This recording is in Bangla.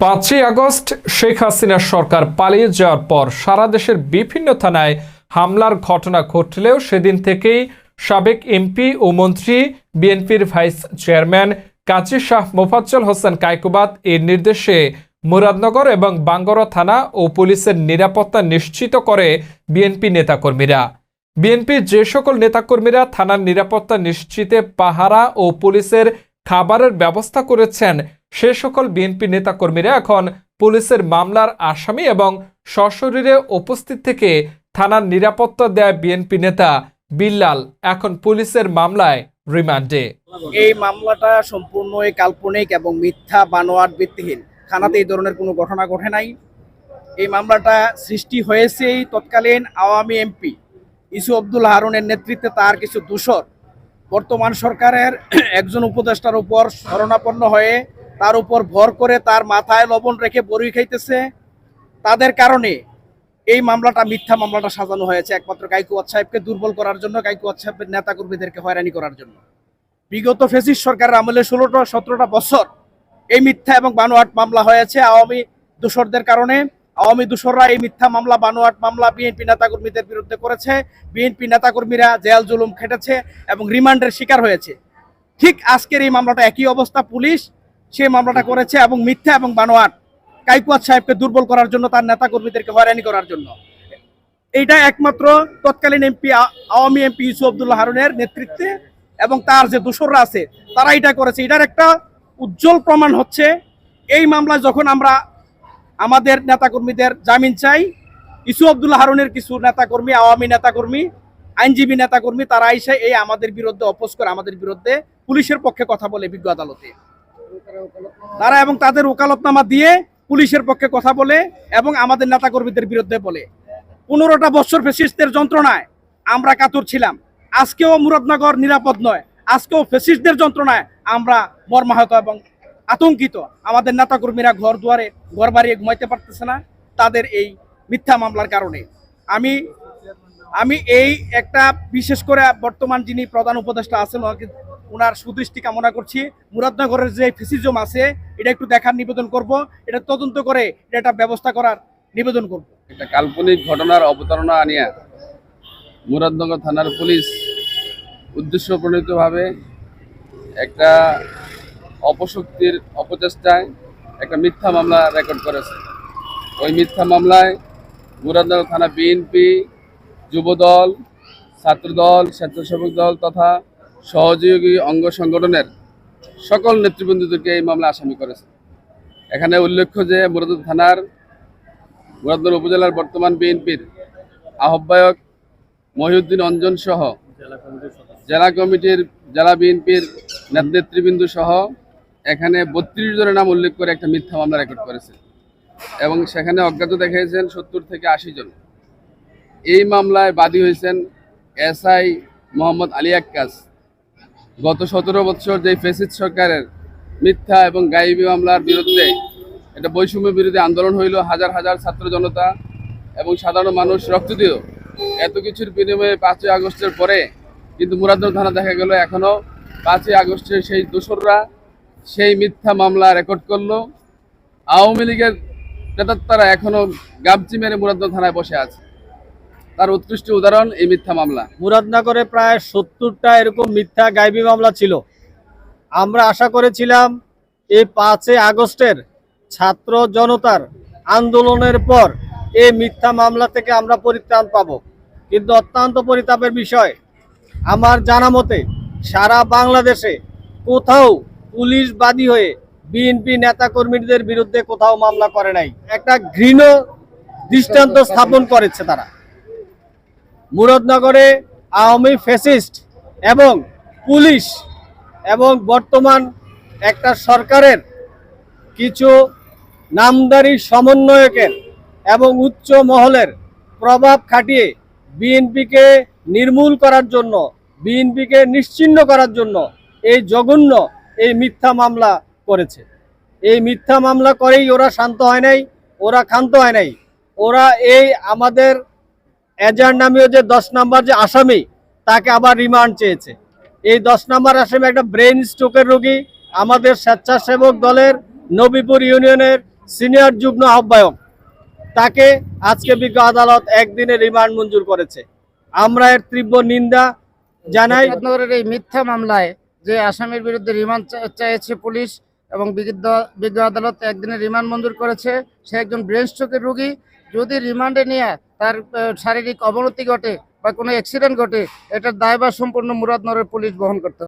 পাঁচই আগস্ট শেখ হাসিনার সরকার পালিয়ে যাওয়ার পর সারা দেশের বিভিন্ন থানায় হামলার ঘটনা ঘটলেও সেদিন থেকেই সাবেক এমপি ও মন্ত্রী, বিএনপির ভাইস চেয়ারম্যান কাজী শাহ মোফাজ্জল হোসেন কায়কুবাদ এর নির্দেশে মুরাদনগর এবং বাঙ্গরা থানা ও পুলিশের নিরাপত্তা নিশ্চিত করে বিএনপি নেতাকর্মীরা। বিএনপির যে সকল নেতাকর্মীরা থানার নিরাপত্তা নিশ্চিতে পাহারা ও পুলিশের খাবারের ব্যবস্থা করেছেন সে সকল বিএনপি নেতাকর্মীরা এখন পুলিশের মামলার আসামি এবং সশরীরে উপস্থিত থেকে থানার নিরাপত্তা দেয় বিএনপি নেতা বিল্লাল। এখন পুলিশের মামলায় রিমান্ডে। এই মামলাটা সম্পূর্ণই কাল্পনিক এবং মিথ্যা, বানোয়াট, ভিত্তিহীন। থানাতে এই ধরনের কোনো ঘটনা ঘটে নাই। এই মামলাটা সৃষ্টি হয়েছেই তৎকালীন আওয়ামী এমপি ইসু আব্দুল হারুনের নেতৃত্বে তার কিছু দূষর। বর্তমান সরকারের একজন উপদেষ্টার উপর শরণাপন্ন হয়ে তার উপর ভর করে তার মাথায় লবণ রেখে বড়ি খাইতেছে। তাদের কারণে এই মামলাটা, মিথ্যা মামলাটা সাজানো হয়েছে একমাত্র কাইকুয়াত সাহেবকে দুর্বল করার জন্য কাইকুয়াত সাহেবের নেতাকর্মীদেরকে হয়রানি করার জন্য। বিগত ফেসিস সরকারের আমলে ষোলোটা, সতেরোটা বছর এই মিথ্যা এবং বানোয়াট মামলা হয়েছে। আওয়ামী দূষরদের কারণে, আওয়ামী দূষররা এই মিথ্যা মামলা, বানোয়াট মামলা বিএনপি নেতাকর্মীদের বিরুদ্ধে করেছে। বিএনপি নেতাকর্মীরা জেল জুলুম খেটেছে এবং রিমান্ডের শিকার হয়েছে। ঠিক আজকের এই মামলাটা একই অবস্থা, পুলিশ সেই মামলাটা করেছে এবং মিথ্যা এবং বানোয়াট কাইকুয়াত সাহেবকে দুর্বল করার জন্য তার নেতাকর্মীদেরকে হয়রানি করার জন্য। এইটা একমাত্র তৎকালীন এমপি আওয়ামী এমপি ইউসুফ আব্দুল্লাহ হারুনের নেতৃত্বে এবং তার যে দোসররা আছে, তারা এটা করেছে। এটার একটা উজ্জ্বল প্রমাণ হচ্ছে, এই মামলায় যখন আমরা আমাদের নেতাকর্মীদের জামিন চাই ইসু আব্দুল্লাহ হারুনের কিছু নেতাকর্মী, আওয়ামী নেতাকর্মী, আইনজীবী নেতাকর্মী, তারা এসে এই আমাদের বিরুদ্ধে, অপোজ করে আমাদের বিরুদ্ধে পুলিশের পক্ষে কথা বলে বিজ্ঞ আদালতে। তারা এবং তাদের ওকালতনামা দিয়ে পুলিশের পক্ষে কথা বলে এবং আমাদের নেতাকর্মীদের বিরুদ্ধে বলে। পনেরোটা বছর ফেসিস্টদের যন্ত্রণায় আমরা কাতর ছিলাম। আজকেও মুরাদনগর নিরাপদ নয়। আজকেও ফেসিস্টদের যন্ত্রণায় আমরা মর্মাহত এবং আতঙ্কিত। আমাদের নেতাকর্মীরা ঘর দুয়ারে, ঘর বাড়িয়ে ঘুমাইতে পারতেছে না তাদের এই মিথ্যা মামলার কারণে। আমি আমি এই একটা, বিশেষ করে বর্তমান যিনি প্রধান উপদেষ্টা আছেন ওনার সুদৃষ্টি কামনা করছি। মুরাদনগরের যে ফেসিজম আছে, এটা একটু দেখার নিবেদন করব। এটা তদন্ত করে এটা একটা ব্যবস্থা করার নিবেদন করব। একটা কাল্পনিক ঘটনার অবতারণা আনিয়া মুরাদনগর থানার পুলিশ উদ্দেশ্য প্রণীতভাবে একটা অপশক্তির অপচেষ্টায় একটা মিথ্যা মামলা রেকর্ড করেছে। ওই মিথ্যা মামলায় মুরাদনগর থানা বিএনপি, যুবদল, ছাত্রদল, স্বেচ্ছাসেবক দল তথা সহযোগী অঙ্গ সংগঠনের সকল নেতৃবৃন্দদেরকে এই মামলা আসামি করেছে। এখানে উল্লেখ্য যে মুরাদনগর থানার মুরাদনগর উপজেলার বর্তমান বিএনপির আহ্বায়ক মহিউদ্দিন অঞ্জন সহ জেলা কমিটির জেলা বিএনপির নেতৃবৃন্দ সহ এখানে বত্রিশ জনের নাম উল্লেখ করে একটা মিথ্যা মামলা রেকর্ড করেছে এবং সেখানে অজ্ঞাত দেখিয়েছেন সত্তর থেকে আশি জন। এই মামলায় বাদী হয়েছেন এসআই মোহাম্মদ আলী আক্কাস। গত সতেরো বছর যে ফেসিস সরকারের মিথ্যা এবং গাইবী মামলার বিরুদ্ধে এটা বৈষম্য বিরোধী আন্দোলন হইল, হাজার হাজার ছাত্র জনতা এবং সাধারণ মানুষ রক্ত দিল এত কিছুর বিনিময়ে পাঁচই আগস্টের পরে কিন্তু মুরাদনগর থানা দেখা গেল এখনও পাঁচই আগস্টের সেই দোসররা সেই মিথ্যা মামলা রেকর্ড করল। আওয়ামী লীগের প্রেতাত্মারা এখনও গাবচি মেরে মুরাদনগর থানায় বসে আছে। তার উৎকৃষ্ট উদাহরণ এই মিথ্যা মামলা। মুরাদনগরে প্রায় সত্তরটা এরকম মিথ্যা গাইবী মামলা ছিল। আমরা আশা করেছিলাম এই পাঁচই আগস্টের ছাত্র জনতার আন্দোলনের পর এই মিথ্যা মামলা থেকে আমরা পরিত্রাণ পাব। কিন্তু অত্যন্ত পরিতাপের বিষয়, আমার জানা মতে সারা বাংলাদেশে কোথাও পুলিশ বাদী হয়ে বিএনপি নেতাকর্মীদের বিরুদ্ধে কোথাও মামলা করে নাই। একটা ঘৃণ দৃষ্টান্ত স্থাপন করেছে তারা। মুরাদনগরে আওয়ামী ফ্যাসিস্ট এবং পুলিশ এবং বর্তমান একটা সরকারের কিছু নামদারি সমন্বয়কের এবং উচ্চ মহলের প্রভাব খাটিয়ে বিএনপিকে নির্মূল করার জন্য, বিএনপিকে নিশ্চিহ্ন করার জন্য এই জঘন্য এই মিথ্যা মামলা করেছে। এই মিথ্যা মামলা করেই ওরা শান্ত হয় নাই, ওরা ক্ষান্ত হয় নাই। ওরা এই আমাদের এজার নামীয় যে দশ নম্বর যে আসামি, তাকে আবার রিমান্ড চেয়েছে। এই দশ নম্বর আসামি একটা ব্রেন স্ট্রোকের রোগী, আমাদের স্বেচ্ছাসেবক দলের নবীপুর ইউনিয়নের সিনিয়র যুগ্ম আহ্বায়ক। তাকে আজকে বিজ্ঞ আদালত একদিনে রিমান্ড মঞ্জুর করেছে। আমরা এর তীব্র নিন্দা জানাই। এই মিথ্যা মামলায় যে আসামির বিরুদ্ধে রিমান্ড চেয়েছে পুলিশ এবং বিজ্ঞ আদালত একদিনের রিমান্ড মঞ্জুর করেছে সে একজন ব্রেন স্ট্রোকের রোগী যদি রিমান্ডে নিয়ে তার শারীরিক অবনতি ঘটে বা কোনো অ্যাক্সিডেন্ট ঘটে, এটার দায়ভার সম্পূর্ণ মুরাদনগরের পুলিশ বহন করতে।